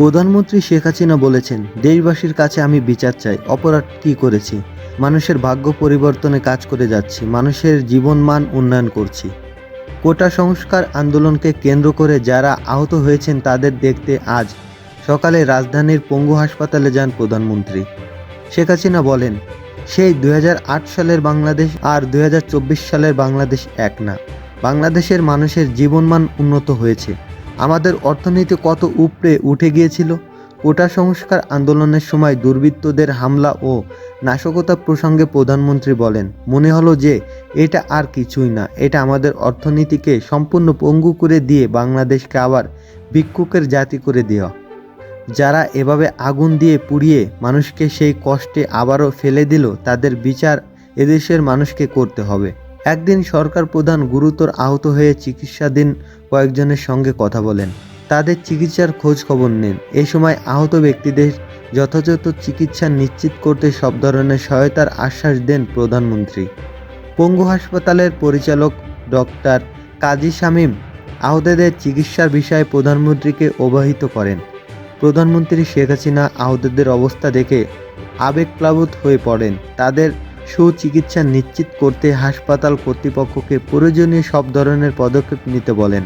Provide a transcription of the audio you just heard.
প্রধানমন্ত্রী শেখ হাসিনা বলেছেন, দেশবাসীর কাছে আমি বিচার চাই, অপরাধ কী করেছি? মানুষের ভাগ্য পরিবর্তনে কাজ করে যাচ্ছি, মানুষের জীবনমান উন্নয়ন করছি। কোটা সংস্কার আন্দোলনকে কেন্দ্র করে যারা আহত হয়েছেন তাদের দেখতে আজ সকালে রাজধানীর পঙ্গু হাসপাতালে যান প্রধানমন্ত্রী। শেখ হাসিনা বলেন, সেই দু হাজার আট সালের বাংলাদেশ আর দু হাজার চব্বিশ সালের বাংলাদেশ এক না। বাংলাদেশের মানুষের জীবনমান উন্নত হয়েছে। আমাদের অর্থনীতি কত উপরে উঠে গিয়েছিল, কোটা সংস্কার আন্দোলনের সময় দুর্বৃত্তদের হামলা ও নাশকতা প্রসঙ্গে প্রধানমন্ত্রী বলেন, মনে হলো যে এটা আর কিছুই না, এটা আমাদের অর্থনীতিকে সম্পূর্ণ পঙ্গু করে দিয়ে বাংলাদেশকে আবার ভিক্ষুকের জাতি করে দেওয়া। যারা এভাবে আগুন দিয়ে পুড়িয়ে মানুষকে সেই কষ্টে আবারও ফেলে দিল, তাদের বিচার এদেশের মানুষকে করতে হবে। একদিন সরকার প্রধান গুরুতর আহত হয়ে চিকিৎসাধীন কয়েকজনের সঙ্গে কথা বলেন। তাদের চিকিৎসার খোঁজ খবর নেন। এ সময় আহত ব্যক্তিদের যথাযথ চিকিৎসা নিশ্চিত করতে সব ধরনের সহায়তার আশ্বাস দেন প্রধানমন্ত্রী। পঙ্গু হাসপাতালের পরিচালক ডক্টর কাজী শামীম আহতদের চিকিৎসার বিষয়ে প্রধানমন্ত্রীকে অবহিত করেন। প্রধানমন্ত্রী শেখ হাসিনা আহতদের অবস্থা দেখে আবেগপ্লাবুত হয়ে পড়েন। তাদের সুচিকিৎসা নিশ্চিত করতে হাসপাতাল কর্তৃপক্ষকে প্রয়োজনীয় সব ধরনের পদক্ষেপ নিতে বলেন।